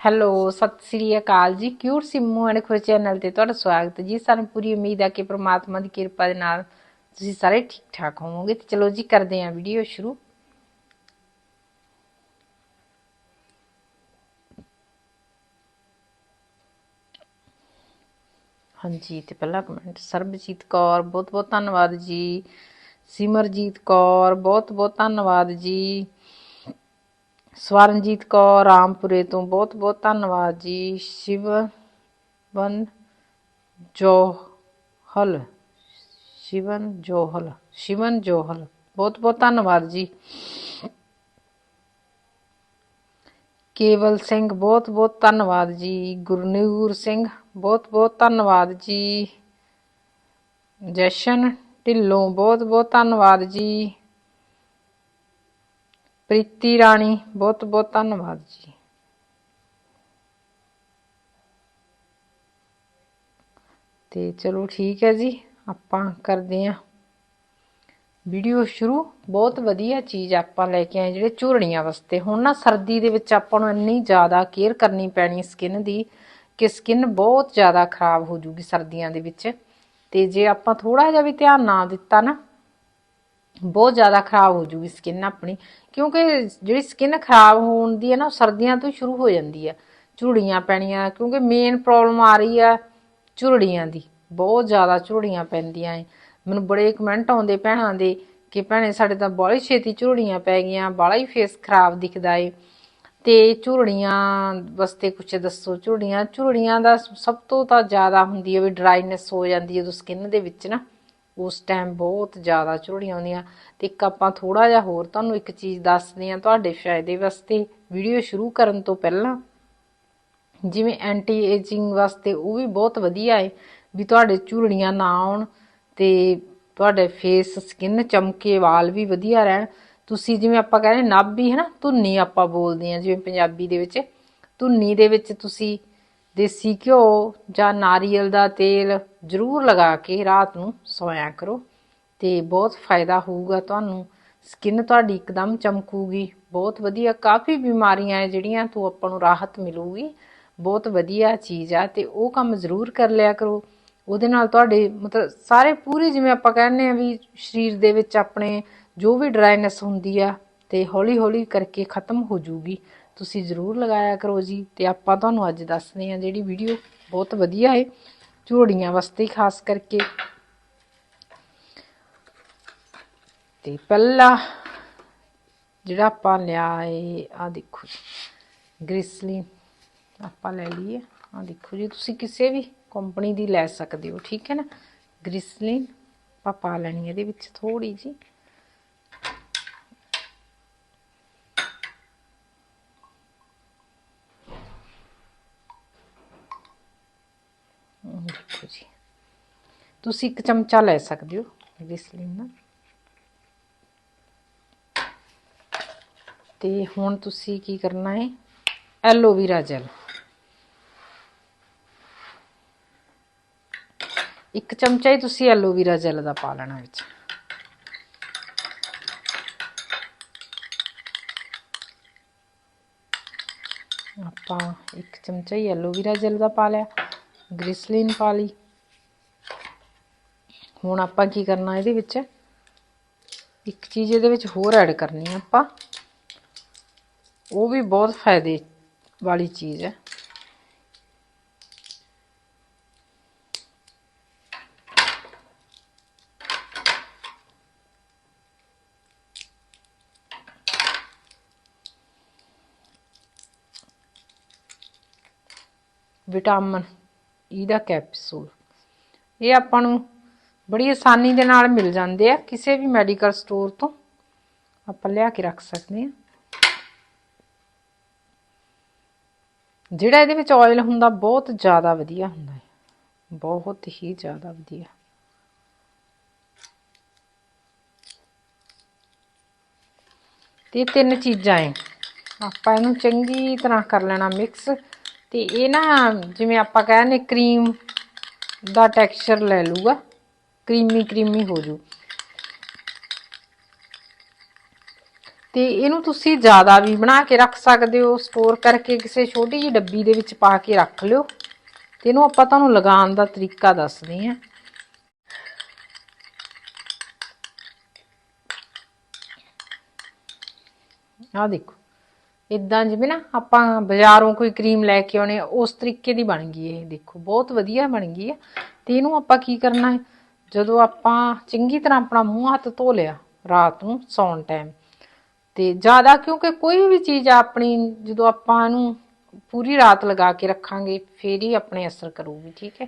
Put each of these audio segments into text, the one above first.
Hello, ਸਤਿ ਸ੍ਰੀ ਅਕਾਲ ਜੀ। Cute Simmu and Khush channel ਤੇ ਤੁਹਾਡਾ ਸਵਾਗਤ ਜੀ। ਸਾਨੂੰ ਪੂਰੀ ਉਮੀਦ ਹੈ ਕਿ ਪ੍ਰਮਾਤਮਾ ਦੀ ਕਿਰਪਾ ਦੇ ਨਾਲ ਤੁਸੀਂ ਸਾਰੇ ਠੀਕ ਠਾਕ ਹੋਵੋਗੇ। ਤੇ ਚਲੋ ਜੀ, ਕਰਦੇ ਹਾਂ ਵੀਡੀਓ ਸ਼ੁਰੂ। ਹਾਂਜੀ, ਤੇ ਪਹਿਲਾ ਕਮੈਂਟ ਸਰਬਜੀਤ ਕੌਰ ਬਹੁਤ ਬਹੁਤ ਧੰਨਵਾਦ ਜੀ। ਸਿਮਰਜੀਤ ਕੌਰ ਬਹੁਤ ਬਹੁਤ ਧੰਨਵਾਦ ਜੀ। ਸਵਰਨਜੀਤ ਕੌਰ, ਰਾਮਪੁਰੇ ਤੋਂ ਬਹੁਤ ਬਹੁਤ ਧੰਨਵਾਦ ਜੀ। ਸ਼ਿਵਨ ਜੋਹਲ ਸ਼ਿਵਨ ਜੋਹਲ ਸ਼ਿਵਨ ਜੋਹਲ, ਬਹੁਤ ਬਹੁਤ ਧੰਨਵਾਦ ਜੀ। ਕੇਵਲ ਸਿੰਘ, ਬਹੁਤ ਬਹੁਤ ਧੰਨਵਾਦ ਜੀ। ਗੁਰਨੂਰ ਸਿੰਘ, ਬਹੁਤ ਬਹੁਤ ਧੰਨਵਾਦ ਜੀ। ਜਸ਼ਨ ਢਿੱਲੋਂ, ਬਹੁਤ ਬਹੁਤ ਧੰਨਵਾਦ ਜੀ। ਪ੍ਰੀਤੀ ਰਾਣੀ, ਬਹੁਤ ਬਹੁਤ ਧੰਨਵਾਦ ਜੀ। ਤੇ ਚਲੋ ਠੀਕ ਹੈ ਜੀ, ਆਪਾਂ ਕਰਦੇ ਆਂ ਵੀਡੀਓ ਸ਼ੁਰੂ, ਬਹੁਤ ਵਧੀਆ ਚੀਜ਼ ਆਪਾਂ ਲੈ ਕੇ ਆਏ ਜਿਹੜੇ ਝੂਰਣੀਆਂ ਵਾਸਤੇ। ਹੁਣ ਨਾ ਸਰਦੀ ਦੇ ਵਿੱਚ ਆਪਾਂ ਨੂੰ ਇੰਨੀ ਜ਼ਿਆਦਾ ਕੇਅਰ ਕਰਨੀ ਪੈਣੀ ਸਕਿਨ ਦੀ ਕਿ ਸਕਿਨ ਬਹੁਤ ਜ਼ਿਆਦਾ ਖਰਾਬ ਹੋ ਜੂਗੀ ਸਰਦੀਆਂ ਦੇ ਵਿੱਚ। ਤੇ ਜੇ ਆਪਾਂ ਥੋੜਾ ਜਿਹਾ ਵੀ ਧਿਆਨ ਨਾ ਦਿੱਤਾ ਨਾ ਬਹੁਤ ਜ਼ਿਆਦਾ ਖਰਾਬ ਹੋ ਜੂਗੀ ਸਕਿਨ ਆਪਣੀ, ਕਿਉਂਕਿ ਜਿਹੜੀ ਸਕਿਨ ਖਰਾਬ ਹੋਣ ਦੀ ਹੈ ਨਾ, ਉਹ ਸਰਦੀਆਂ ਤੋਂ ਸ਼ੁਰੂ ਹੋ ਜਾਂਦੀ ਆ ਝੁਰੜੀਆਂ ਪੈਣੀਆਂ, ਕਿਉਂਕਿ ਮੇਨ ਪ੍ਰੋਬਲਮ ਆ ਰਹੀ ਆ ਝੁਰੜੀਆਂ ਦੀ। ਬਹੁਤ ਜ਼ਿਆਦਾ ਝੁਰੜੀਆਂ ਪੈਂਦੀਆਂ ਏ। ਮੈਨੂੰ ਬੜੇ ਕਮੈਂਟ ਆਉਂਦੇ ਭੈਣਾਂ ਦੇ ਕਿ ਭੈਣੇ, ਸਾਡੇ ਤਾਂ ਬਾਹਲੀ ਛੇਤੀ ਝੁਰੜੀਆਂ ਪੈ ਗਈਆਂ, ਬਾਹਲਾ ਹੀ ਫੇਸ ਖਰਾਬ ਦਿਖਦਾ ਏ। ਤੇ ਝੁਰੜੀਆਂ ਵਾਸਤੇ ਕੁਝ ਦੱਸੋ, ਝੁਰੜੀਆਂ ਝੁਰੜੀਆਂ ਦਾ ਸਭ ਤੋਂ ਤਾਂ ਜ਼ਿਆਦਾ ਹੁੰਦੀ ਹੈ ਵੀ ਡਰਾਈਨੈਸ ਹੋ ਜਾਂਦੀ ਹੈ ਜਦੋਂ ਸਕਿਨ ਦੇ ਵਿੱਚ ਨਾ। ਉਸ ਟਾਈਮ ਬਹੁਤ ਜ਼ਿਆਦਾ ਝੁਰੜੀਆਂ ਆਉਂਦੀਆਂ। ਤੇ ਇੱਕ ਆਪਾਂ ਥੋੜਾ ਜਿਹਾ ਹੋਰ ਤੁਹਾਨੂੰ ਇੱਕ ਚੀਜ਼ ਦੱਸਦੇ ਹਾਂ ਤੁਹਾਡੇ ਫਾਇਦੇ ਵਾਸਤੇ। ਵੀਡੀਓ ਸ਼ੁਰੂ ਕਰਨ ਤੋਂ ਪਹਿਲਾਂ ਜਿਵੇਂ ਐਂਟੀ ਏਜਿੰਗ ਵਾਸਤੇ ਉਹ ਵੀ ਬਹੁਤ ਵਧੀਆ ਹੈ ਵੀ ਤੁਹਾਡੇ ਝੁਰੜੀਆਂ ਨਾ ਆਉਣ ਤੇ ਤੁਹਾਡੇ ਫੇਸ ਸਕਿਨ ਚਮਕੇ, ਵਾਲ ਵੀ ਵਧੀਆ ਰਹਿਣ। ਤੁਸੀਂ ਜਿਵੇਂ ਆਪਾਂ ਕਹਿੰਦੇ ਨਾਭੀ ਹੈ ਨਾ, ਧੁੰਨੀ ਆਪਾਂ ਬੋਲਦੇ ਆ ਜਿਵੇਂ ਪੰਜਾਬੀ ਦੇ ਵਿੱਚ। ਧੁੰਨੀ ਦੇ ਵਿੱਚ ਤੁਸੀਂ ਦੇਸੀ ਘਿਓ ਜਾਂ ਨਾਰੀਅਲ ਦਾ ਤੇਲ ਜ਼ਰੂਰ ਲਗਾ ਕੇ ਰਾਤ ਨੂੰ ਸੋਇਆ ਕਰੋ ਤੇ ਬਹੁਤ ਫਾਇਦਾ ਹੋਊਗਾ ਤੁਹਾਨੂੰ। ਸਕਿਨ ਤੁਹਾਡੀ ਇੱਕਦਮ ਚਮਕੂਗੀ। ਬਹੁਤ ਵਧੀਆ। ਕਾਫੀ ਬਿਮਾਰੀਆਂ ਹੈ ਜਿਹੜੀਆਂ ਤੋਂ ਆਪਾਂ ਨੂੰ ਰਾਹਤ ਮਿਲੂਗੀ। ਬਹੁਤ ਵਧੀਆ ਚੀਜ਼ ਆ ਤੇ ਉਹ ਕੰਮ ਜ਼ਰੂਰ ਕਰ ਲਿਆ ਕਰੋ। ਉਹਦੇ ਨਾਲ ਤੁਹਾਡੇ ਮਤਲਬ ਸਾਰੇ ਪੂਰੇ ਜਿਵੇਂ ਆਪਾਂ ਕਹਿੰਦੇ ਆ ਵੀ ਸਰੀਰ ਦੇ ਵਿੱਚ ਆਪਣੇ ਜੋ ਵੀ ਡਰਾਈਨੈਸ ਹੁੰਦੀ ਆ ਤੇ ਹੌਲੀ ਹੌਲੀ ਕਰਕੇ ਖਤਮ ਹੋ ਜੂਗੀ। ਤੁਸੀਂ ਜ਼ਰੂਰ ਲਗਾਇਆ ਕਰੋ ਜੀ ਤੇ ਆਪਾਂ ਤੁਹਾਨੂੰ ਅੱਜ ਦੱਸਦੇ ਹਾਂ ਜਿਹੜੀ ਵੀਡੀਓ ਬਹੁਤ ਵਧੀਆ ਹੈ, ਝੋੜੀਆਂ ਵਾਸਤੇ ਖਾਸ ਕਰਕੇ। ਤੇ ਪਹਿਲਾ ਜਿਹੜਾ ਆਪਾਂ ਲਿਆ ਏ ਆ ਦੇਖੋ ਗ੍ਰਿਸਲਿਨ ਆਪਾਂ ਲੈ ਲਈਏ। ਆ ਦੇਖੋ ਜੀ, ਤੁਸੀਂ ਕਿਸੇ ਵੀ ਕੰਪਨੀ ਦੀ ਲੈ ਸਕਦੇ ਹੋ, ਠੀਕ ਹੈ ਨਾ? ਗ੍ਰਿਸਲਿਨ ਆਪਾਂ ਪਾ ਲੈਣੀ ਇਹਦੇ ਵਿੱਚ ਥੋੜੀ ਜੀ ਦੇਖੋ ਜੀ ਤੁਸੀਂ ਇੱਕ ਚਮਚਾ ਲੈ ਸਕਦੇ ਹੋ ਗ੍ਰਿਸਲਿਨ ਦਾ ਤੇ ਹੁਣ ਤੁਸੀਂ ਕੀ ਕਰਨਾ ਹੈ? Aloe vera gel. ਇੱਕ ਚਮਚਾ ਹੀ ਤੁਸੀਂ ਐਲੋਵੀਰਾ ਜੈਲ ਦਾ ਪਾ ਲੈਣਾ ਵਿੱਚ। ਆਪਾਂ ਇੱਕ ਚਮਚਾ ਹੀ ਐਲੋਵੀਰਾ ਜੈਲ ਦਾ ਪਾ ਲਿਆ। ਗ੍ਰਿਸਲਿਨ ਪਾ ਲਈ। ਹੁਣ ਆਪਾਂ ਕੀ ਕਰਨਾ ਇਹਦੇ ਵਿੱਚ? ਇੱਕ ਚੀਜ਼ ਇਹਦੇ ਵਿੱਚ ਹੋਰ ਐਡ ਕਰਨੀ ਆ ਆਪਾਂ। ਉਹ ਵੀ ਬਹੁਤ ਫਾਇਦੇ ਵਾਲੀ ਚੀਜ਼ ਹੈ। ਵਿਟਾਮਿਨ ਈ ਦਾ ਕੈਪਸੂਲ ਇਹ ਆਪਾਂ ਨੂੰ ਬੜੀ ਆਸਾਨੀ ਦੇ ਨਾਲ ਮਿਲ ਜਾਂਦੇ ਆ, ਕਿਸੇ ਵੀ ਮੈਡੀਕਲ ਸਟੋਰ ਤੋਂ। ਆਪਾਂ ਲਿਆ ਕੇ ਰੱਖ ਸਕਦੇ ਆ। ਜਿਹੜਾ ਇਹਦੇ ਵਿੱਚ ਆਇਲ ਹੁੰਦਾ, ਬਹੁਤ ਜ਼ਿਆਦਾ ਵਧੀਆ ਹੁੰਦਾ ਹੈ। ਬਹੁਤ ਹੀ ਜ਼ਿਆਦਾ ਵਧੀਆ। ਤੇ ਤਿੰਨ ਚੀਜ਼ਾਂ ਹੈ ਆਪਾਂ ਇਹਨੂੰ ਚੰਗੀ ਤਰ੍ਹਾਂ ਕਰ ਲੈਣਾ ਮਿਕਸ ਤੇ ਇਹ ਨਾ, ਜਿਵੇਂ ਆਪਾਂ ਕਹਿੰਦੇ ਕਰੀਮ ਦਾ ਟੈਕਸਚਰ ਲੈ ਲੂਗਾ ਕਰੀਮੀ ਕਰੀਮੀ ਹੋ ਜੂ। ਤੇ ਇਹਨੂੰ ਤੁਸੀਂ ਜ਼ਿਆਦਾ ਵੀ ਬਣਾ ਕੇ ਰੱਖ ਸਕਦੇ ਹੋ ਸਟੋਰ ਕਰਕੇ ਕਿਸੇ ਛੋਟੀ ਜਿਹੀ ਡੱਬੀ ਦੇ ਵਿੱਚ ਪਾ ਕੇ ਰੱਖ ਲਿਓ। ਤੇ ਇਹਨੂੰ ਆਪਾਂ ਤੁਹਾਨੂੰ ਲਗਾਉਣ ਦਾ ਤਰੀਕਾ ਦੱਸਦੇ ਹਾਂ। ਆਹ ਦੇਖੋ ਇਦਾਂ ਜਿਵੇਂ ਨਾ ਆਪਾਂ ਬਾਜ਼ਾਰੋਂ ਕੋਈ ਕਰੀਮ ਲੈ ਕੇ ਆਉਣੇ ਉਸ ਤਰੀਕੇ ਦੀ ਬਣ ਗਈ ਇਹ। ਦੇਖੋ, ਬਹੁਤ ਵਧੀਆ ਬਣ ਗਈ ਹੈ ਤੇ ਇਹਨੂੰ ਆਪਾਂ ਕੀ ਕਰਨਾ ਹੈ? ਜਦੋਂ ਆਪਾਂ ਚੰਗੀ ਤਰ੍ਹਾਂ ਆਪਣਾ ਮੂੰਹ ਹੱਥ ਧੋ ਲਿਆ ਰਾਤ ਨੂੰ ਸੌਣ ਟਾਈਮ ਤੇ ਜ਼ਿਆਦਾ ਕਿਉਂਕਿ ਕੋਈ ਵੀ ਚੀਜ਼ ਆਪਣੀ ਜਦੋਂ ਆਪਾਂ ਇਹਨੂੰ ਪੂਰੀ ਰਾਤ ਲਗਾ ਕੇ ਰੱਖਾਂਗੇ, ਫੇਰ ਹੀ ਆਪਣੇ ਅਸਰ ਕਰੂਗੀ, ਠੀਕ ਹੈ?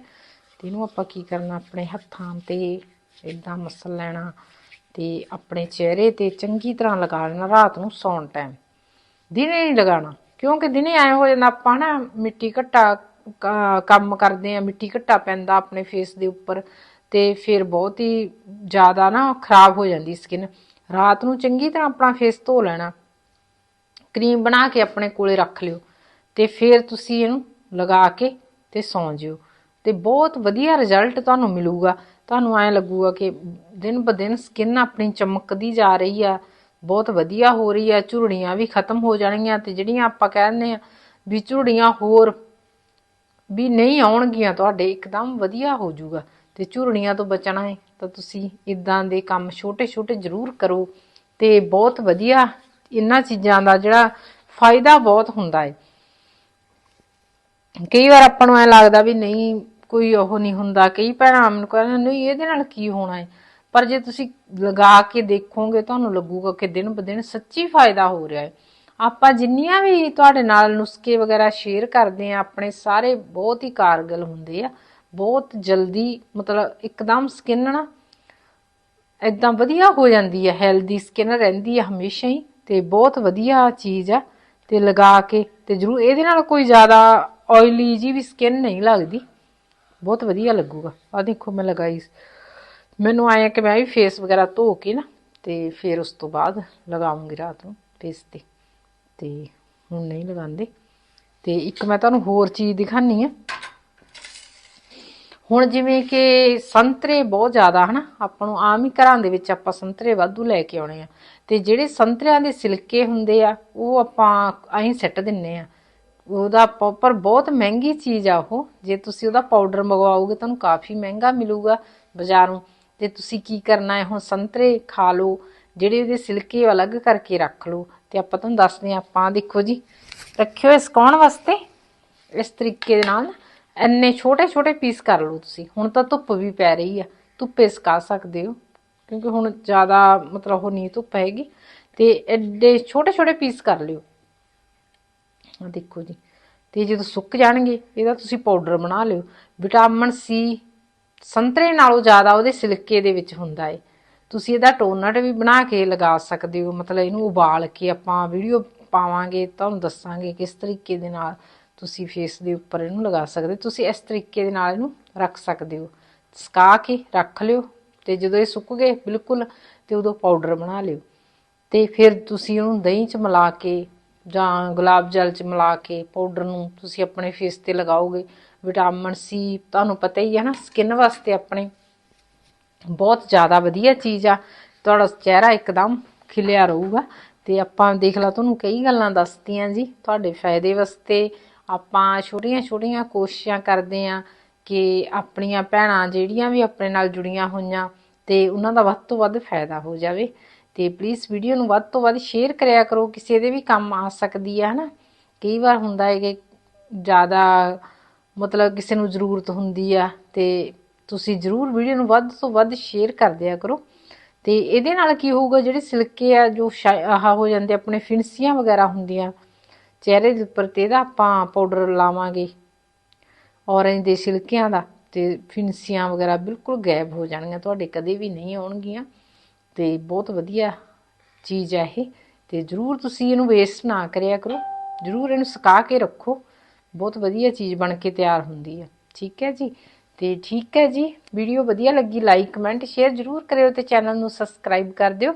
ਤੇ ਇਹਨੂੰ ਆਪਾਂ ਕੀ ਕਰਨਾ, ਆਪਣੇ ਹੱਥਾਂ ਤੇ ਇਦਾਂ ਮਸਲ ਲੈਣਾ ਤੇ ਆਪਣੇ ਚਿਹਰੇ ਤੇ ਚੰਗੀ ਤਰ੍ਹਾਂ ਲਗਾ ਲੈਣਾ ਰਾਤ ਨੂੰ ਸੌਣ ਟਾਈਮ ਦਿਨੇ ਨਹੀਂ ਲਗਾਉਣਾ, ਕਿਉਂਕਿ ਦਿਨੇ ਐ ਹੋ ਜਾਂਦਾ ਆਪਾਂ ਨਾ ਮਿੱਟੀ ਘੱਟਾ ਕ- ਕੰਮ ਕਰਦੇ ਆ ਮਿੱਟੀ ਘੱਟਾ ਪੈਂਦਾ ਆਪਣੇ ਫੇਸ ਦੇ ਉੱਪਰ ਤੇ ਫਿਰ ਬਹੁਤ ਹੀ ਜ਼ਿਆਦਾ ਨਾ ਖਰਾਬ ਹੋ ਜਾਂਦੀ ਸਕਿਨ ਰਾਤ ਨੂੰ ਚੰਗੀ ਤਰ੍ਹਾਂ ਆਪਣਾ ਫੇਸ ਧੋ ਲੈਣਾ। ਕਰੀਮ ਬਣਾ ਕੇ ਆਪਣੇ ਕੋਲੇ ਰੱਖ ਲਿਓ। ਤੇ ਫਿਰ ਤੁਸੀਂ ਇਹਨੂੰ ਲਗਾ ਕੇ ਤੇ ਸੌਂ ਜਿਓ। ਤੇ ਬਹੁਤ ਵਧੀਆ ਰਿਜ਼ਲਟ ਤੁਹਾਨੂੰ ਮਿਲੂਗਾ। ਤੁਹਾਨੂੰ ਐਂ ਲੱਗੂਗਾ ਕਿ ਦਿਨ ਬ ਦਿਨ ਸਕਿਨ ਆਪਣੀ ਚਮਕਦੀ ਜਾ ਰਹੀ ਆ। ਬਹੁਤ ਵਧੀਆ ਹੋ ਰਹੀ ਆ। ਝੁਰੜੀਆਂ ਵੀ ਖਤਮ ਹੋ ਜਾਣਗੀਆਂ ਤੇ ਜਿਹੜੀਆਂ ਆਪਾਂ ਕਹਿੰਦੇ ਆ ਵੀ ਝੁਰੜੀਆਂ ਹੋਰ ਵੀ ਨਹੀਂ ਆਉਣਗੀਆਂ, ਤੁਹਾਡੇ ਇੱਕਦਮ ਵਧੀਆ ਹੋ ਜਾਊਗਾ। ਤੇ ਝੁਰੜੀਆਂ ਤੋਂ ਬਚਣਾ ਹੈ, ਤਾਂ ਤੁਸੀਂ ਇਦਾਂ ਦੇ ਕੰਮ ਛੋਟੇ-ਛੋਟੇ ਜ਼ਰੂਰ ਕਰੋ ਤੇ ਬਹੁਤ ਵਧੀਆ ਇਹਨਾਂ ਚੀਜ਼ਾਂ ਦਾ ਜਿਹੜਾ ਫਾਇਦਾ ਬਹੁਤ ਹੁੰਦਾ ਹੈ। ਕਈ ਵਾਰ ਆਪਾਂ ਨੂੰ ਐ ਲੱਗਦਾ ਵੀ ਨਹੀਂ, ਕੋਈ ਉਹ ਨਹੀਂ ਹੁੰਦਾ, ਕਈ ਭੈਣਾਂ ਮੈਨੂੰ ਕਹਿੰਦੇ ਨਹੀਂ ਇਹਦੇ ਨਾਲ ਕੀ ਹੋਣਾ ਹੈ? ਪਰ ਜੇ ਤੁਸੀਂ ਲਗਾ ਕੇ ਦੇਖੋਗੇ, ਤੁਹਾਨੂੰ ਲੱਗੂਗਾ ਕਿ ਦਿਨ ਬ ਦਿਨ ਸੱਚੀ ਫਾਇਦਾ ਹੋ ਰਿਹਾ ਹੈ। ਆਪਾਂ ਜਿੰਨੀਆਂ ਵੀ ਤੁਹਾਡੇ ਨਾਲ ਨੁਸਖੇ ਵਗੈਰਾ ਸ਼ੇਅਰ ਕਰਦੇ ਆ ਆਪਣੇ ਸਾਰੇ ਬਹੁਤ ਹੀ ਕਾਰਗਲ ਹੁੰਦੇ ਆ। ਬਹੁਤ ਜਲਦੀ, ਮਤਲਬ ਇੱਕਦਮ ਸਕਿਨ ਨਾ ਇਦਾਂ ਵਧੀਆ ਹੋ ਜਾਂਦੀ ਹੈ ਹੈਲਦੀ ਸਕਿਨ ਰਹਿੰਦੀ ਹੈ ਹਮੇਸ਼ਾ ਹੀ ਤੇ ਬਹੁਤ ਵਧੀਆ ਚੀਜ਼ ਆ ਤੇ ਲਗਾ ਕੇ ਤੇ ਜਰੂਰ ਇਹਦੇ ਨਾਲ ਕੋਈ ਜ਼ਿਆਦਾ ਆਇਲੀ ਜੀ ਵੀ ਸਕਿਨ ਨਹੀਂ ਲੱਗਦੀ। ਬਹੁਤ ਵਧੀਆ ਲੱਗੂਗਾ। ਆ ਦੇਖੋ ਮੈਂ ਲਗਾਈ ਮੈਨੂੰ ਆਇਆ ਕਿ ਮੈਂ ਵੀ ਫੇਸ ਵਗੈਰਾ ਧੋ ਕੇ ਨਾ ਤੇ ਫਿਰ ਉਸ ਤੋਂ ਬਾਅਦ ਲਗਾਉਂਗੀ ਰਾਤ ਨੂੰ ਫੇਸ ਤੇ। ਤੇ ਹੁਣ ਨਹੀਂ ਲਗਾਉਂਦੇ। ਤੇ ਇੱਕ ਮੈਂ ਤੁਹਾਨੂੰ ਹੋਰ ਚੀਜ਼ ਦਿਖਾਨੀ ਆ ਹੁਣ ਜਿਵੇਂ ਕਿ ਸੰਤਰੇ ਬਹੁਤ ਜ਼ਿਆਦਾ ਹਨਾ, ਆਪਾਂ ਨੂੰ ਆਮ ਹੀ ਘਰਾਂ ਦੇ ਵਿੱਚ ਆਪਾਂ ਸੰਤਰੇ ਵਾਧੂ ਲੈ ਕੇ ਆਉਣੇ ਆ। ਤੇ ਜਿਹੜੇ ਸੰਤਰਿਆਂ ਦੇ ਸਿਲਕੇ ਹੁੰਦੇ ਆ, ਉਹ ਆਪਾਂ ਐਂ ਸਿੱਟ ਦਿੰਨੇ ਆ। ਉਹਦਾ ਪ- ਪਰ ਬਹੁਤ ਮਹਿੰਗੀ ਚੀਜ਼ ਆ ਉਹ। ਜੇ ਤੁਸੀਂ ਉਹਦਾ ਪਾਊਡਰ ਮੰਗਵਾਓਗੇ, ਤੁਹਾਨੂੰ ਕਾਫੀ ਮਹਿੰਗਾ ਮਿਲੂਗਾ ਬਾਜ਼ਾਰੋਂ। ਤੇ ਤੁਸੀਂ ਕੀ ਕਰਨਾ ਹੈ, ਹੁਣ ਸੰਤਰੇ ਖਾ ਲਓ, ਜਿਹੜੇ ਉਹਦੇ ਸਿਲਕੇ ਅਲੱਗ ਕਰਕੇ ਰੱਖ ਲਓ। ਤੇ ਆਪਾਂ ਤੁਹਾਨੂੰ ਦੱਸਦੇ ਹਾਂ, ਆਪਾਂ ਦੇਖੋ ਜੀ, ਰੱਖਿਓ ਇਸ ਕੌਣ ਵਾਸਤੇ? ਇਸ ਤਰੀਕੇ ਦੇ ਨਾਲ। ਇੰਨੇ ਛੋਟੇ ਛੋਟੇ ਪੀਸ ਕਰ ਲਓ ਤੁਸੀਂ। ਹੁਣ ਤਾਂ ਧੁੱਪ ਵੀ ਪੈ ਰਹੀ ਆ। ਧੁੱਪੇ ਸੁਕਾ ਸਕਦੇ ਹੋ। ਕਿਉਂਕਿ ਹੁਣ ਜ਼ਿਆਦਾ ਮਤਲਬ ਉਹ ਨਹੀਂ ਧੁੱਪ ਹੈਗੀ। ਤੇ ਐਡੇ ਛੋਟੇ ਛੋਟੇ ਪੀਸ ਕਰ ਲਿਓ। ਆ ਦੇਖੋ ਜੀ। ਤੇ ਜਦੋਂ ਸੁੱਕ ਜਾਣਗੇ, ਇਹਦਾ ਤੁਸੀਂ ਪਾਊਡਰ ਬਣਾ ਲਿਓ। ਵਿਟਾਮਿਨ ਸੀ ਸੰਤਰੇ ਨਾਲੋਂ ਜ਼ਿਆਦਾ ਉਹਦੇ ਸਿਲਕੇ ਦੇ ਵਿੱਚ ਹੁੰਦਾ ਏ। ਤੁਸੀਂ ਇਹਦਾ ਟੋਨਟ ਵੀ ਬਣਾ ਕੇ ਲਗਾ ਸਕਦੇ ਹੋ। ਮਤਲਬ ਇਹਨੂੰ ਉਬਾਲ ਕੇ ਆਪਾਂ ਵੀਡੀਓ ਪਾਵਾਂਗੇ, ਤੁਹਾਨੂੰ ਦੱਸਾਂਗੇ ਕਿਸ ਤਰੀਕੇ ਦੇ ਨਾਲ। ਤੁਸੀਂ ਫੇਸ ਦੇ ਉੱਪਰ ਇਹਨੂੰ ਲਗਾ ਸਕਦੇ ਤੁਸੀਂ ਇਸ ਤਰੀਕੇ ਦੇ ਨਾਲ ਇਹਨੂੰ ਰੱਖ ਸਕਦੇ ਹੋ। ਸੁਕਾ ਕੇ ਰੱਖ ਲਿਓ ਤੇ ਜਦੋਂ ਇਹ ਸੁੱਕ ਗਏ ਬਿਲਕੁਲ ਤੇ ਉਦੋਂ ਪਾਊਡਰ ਬਣਾ ਲਿਓ। ਤੇ ਫਿਰ ਤੁਸੀਂ ਉਹਨੂੰ ਦਹੀਂ 'ਚ ਮਿਲਾ ਕੇ ਜਾਂ ਗੁਲਾਬ ਜਲ 'ਚ ਮਿਲਾ ਕੇ ਪਾਊਡਰ ਨੂੰ ਤੁਸੀਂ ਆਪਣੇ ਫੇਸ ਤੇ ਲਗਾਓਗੇ। ਵਿਟਾਮਿਨ ਸੀ ਤੁਹਾਨੂੰ ਪਤਾ ਹੀ ਹੈ ਨਾ ਸਕਿਨ ਵਾਸਤੇ ਆਪਣੇ ਬਹੁਤ ਜ਼ਿਆਦਾ ਵਧੀਆ ਚੀਜ਼ ਆ। ਤੁਹਾਡਾ ਚਿਹਰਾ ਇੱਕਦਮ ਖਿਲਿਆ ਰਹੂਗਾ। ਤੇ ਆਪਾਂ ਦੇਖ ਲਾ, ਤੁਹਾਨੂੰ ਕਈ ਗੱਲਾਂ ਦੱਸਤੀਆਂ ਜੀ। ਤੁਹਾਡੇ ਫਾਇਦੇ ਵਾਸਤੇ ਆਪਾਂ ਛੋਟੀਆਂ ਛੋਟੀਆਂ ਕੋਸ਼ਿਸ਼ਾਂ ਕਰਦੇ ਆ ਕਿ ਆਪਣੀਆਂ ਭੈਣਾਂ ਜਿਹੜੀਆਂ ਵੀ ਆਪਣੇ ਨਾਲ ਜੁੜੀਆਂ ਹੋਈਆਂ ਤੇ ਉਹਨਾਂ ਦਾ ਵੱਧ ਤੋਂ ਵੱਧ ਫਾਇਦਾ ਹੋ ਜਾਵੇ। ਤੇ ਪਲੀਜ਼ ਵੀਡੀਓ ਨੂੰ ਵੱਧ ਤੋਂ ਵੱਧ ਸ਼ੇਅਰ ਕਰਿਆ ਕਰੋ। ਕਿਸੇ ਦੇ ਵੀ ਕੰਮ ਆ ਸਕਦੀ ਹੈ ਹਨਾ? ਕਈ ਵਾਰ ਹੁੰਦਾ ਹੈ ਕਿ ਜ਼ਿਆਦਾ ਮਤਲਬ ਕਿਸੇ ਨੂੰ ਜ਼ਰੂਰਤ ਹੁੰਦੀ ਆ ਤੇ ਤੁਸੀਂ ਜ਼ਰੂਰ ਵੀਡੀਓ ਨੂੰ ਵੱਧ ਤੋਂ ਵੱਧ ਸ਼ੇਅਰ ਕਰ ਦਿਆ ਕਰੋ। ਤੇ ਇਹਦੇ ਨਾਲ ਕੀ ਹੋਊਗਾ, ਜਿਹੜੇ ਸਿਲਕੇ ਆ, ਜੋ ਸ਼ਾ- ਆਹ ਹੋ ਜਾਂਦੇ ਆਪਣੇ ਫਿੰਸੀਆਂ ਵਗੈਰਾ ਹੁੰਦੀਆਂ ਚਿਹਰੇ ਦੇ ਉੱਪਰ ਤੇ ਇਹਦਾ ਆਪਾਂ ਪਾਊਡਰ ਲਾਵਾਂਗੇ। ਔਰੰਜ ਦੇ ਛਿਲਕਿਆਂ ਦਾ ਤੇ ਫਿੰਸੀਆਂ ਵਗੈਰਾ ਬਿਲਕੁਲ ਗਾਇਬ ਹੋ ਜਾਣਗੀਆਂ, ਤੁਹਾਡੇ ਕਦੇ ਵੀ ਨਹੀਂ ਆਉਣਗੀਆਂ। ਤੇ ਬਹੁਤ ਵਧੀਆ ਚੀਜ਼ ਹੈ ਇਹ ਤੇ ਜਰੂਰ ਤੁਸੀਂ ਇਹਨੂੰ ਵੇਸਟ ਨਾ ਕਰਿਆ ਕਰੋ। ਜਰੂਰ ਇਹਨੂੰ ਸੁਕਾ ਕੇ ਰੱਖੋ। ਬਹੁਤ ਵਧੀਆ ਚੀਜ਼ ਬਣ ਕੇ ਤਿਆਰ ਹੁੰਦੀ ਹੈ ਠੀਕ ਹੈ ਜੀ? ਤੇ ਠੀਕ ਹੈ ਜੀ। ਵੀਡੀਓ ਵਧੀਆ ਲੱਗੀ ਲਾਈਕ ਕਮੈਂਟ ਸ਼ੇਅਰ ਜਰੂਰ ਕਰਿਓ ਤੇ ਚੈਨਲ ਨੂੰ ਸਬਸਕ੍ਰਾਈਬ ਕਰ ਦਿਓ।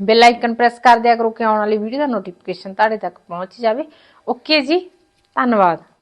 ਬੈਲ ਆਈਕਨ ਪ੍ਰੈਸ ਕਰ ਦਿਆ ਕਰੋ ਕਿ ਆਉਣ ਵਾਲੀ ਵੀਡੀਓ ਦਾ ਨੋਟੀਫਿਕੇਸ਼ਨ ਤੁਹਾਡੇ ਤੱਕ ਪਹੁੰਚ ਜਾਵੇ। ਓਕੇ ਜੀ, ਧੰਨਵਾਦ।